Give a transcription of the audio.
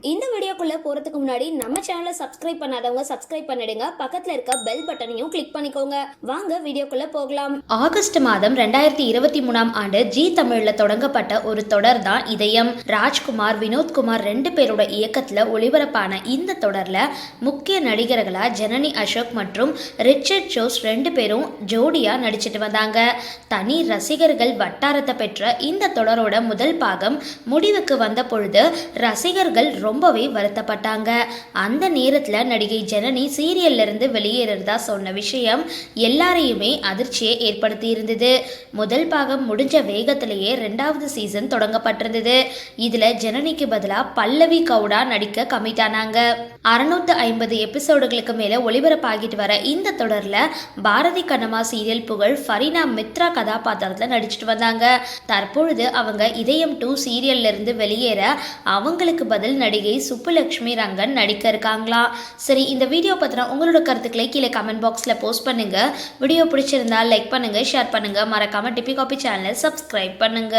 இந்த வீடியோக்குள்ளே போறதுக்கு முன்னாடி நம்ம சேனலை சப்ஸ்கிரைப் பண்ணாதவங்க சப்ஸ்கிரைப் பண்ணிடுங்க. பக்கத்தில் இருக்க பெல் பட்டனையும் கிளிக் பண்ணிக்கோங்க. வாங்க வீடியோக்குள்ளே போகலாம். ஆகஸ்ட் மாதம் ரெண்டாயிரத்தி இருபத்தி மூணாம் ஆண்டு ஜி தமிழில் தொடங்கப்பட்ட ஒரு தொடர் தான் இதயம். ராஜ்குமார் வினோத்குமார் ரெண்டு பேரோட இயக்கத்தில் ஒளிபரப்பான இந்த தொடரில் முக்கிய நடிகர்களாக ஜனனி அசோக் மற்றும் ரிச்சர்ட் ஜோஸ் ரெண்டு பேரும் ஜோடியாக நடிச்சிட்டு வந்தாங்க. தனி ரசிகர்கள் வட்டாரத்தை பெற்ற இந்த தொடரோட முதல் பாகம் முடிவுக்கு வந்த பொழுது ரசிகர்கள் ரொம்பவே வருத்தப்பட்டாங்க அந்த நேரத்தில் நடிகை ஜனனி சீரியல்ல இருந்து வெளியேறதா சொன்ன விஷயம் எல்லாரையுமே அதிர்ச்சியை ஏற்படுத்தி இருந்தது முதல் பாகம் முடிஞ்ச வேகத்திலேயே ரெண்டாவது சீசன் தொடங்கப்பட்டிருந்தது. இதில் ஜனனிக்கு பதிலாக பல்லவி கவுடா நடிக்க கமிட் ஆனாங்க அறுநூத்து ஐம்பது எபிசோடுகளுக்கு மேலே ஒளிபரப்பாகிட்டு வர இந்த தொடரில் பாரதி கண்ணம்மா சீரியல் புகழ் ஃபரீனா மித்ரா கதாபாத்திரத்தில் நடிச்சிட்டு வந்தாங்க. தற்பொழுது அவங்க இதயம் டூ சீரியல்ல இருந்து வெளியேற அவங்களுக்கு பதில் நடிகை லக்ஷ்மி ரங்கன் நடிக்க இருக்காங்களா? சரி இந்த வீடியோ பத்தின உங்களோட கருத்துக்களை கீழே கமெண்ட் பாக்ஸில் போஸ்ட் பண்ணுங்க. வீடியோ பிடிச்சிருந்தா லைக் பண்ணுங்க ஷேர் பண்ணுங்க. மறக்காம டிபி காபி சேனலை சப்ஸ்கிரைப் பண்ணுங்க.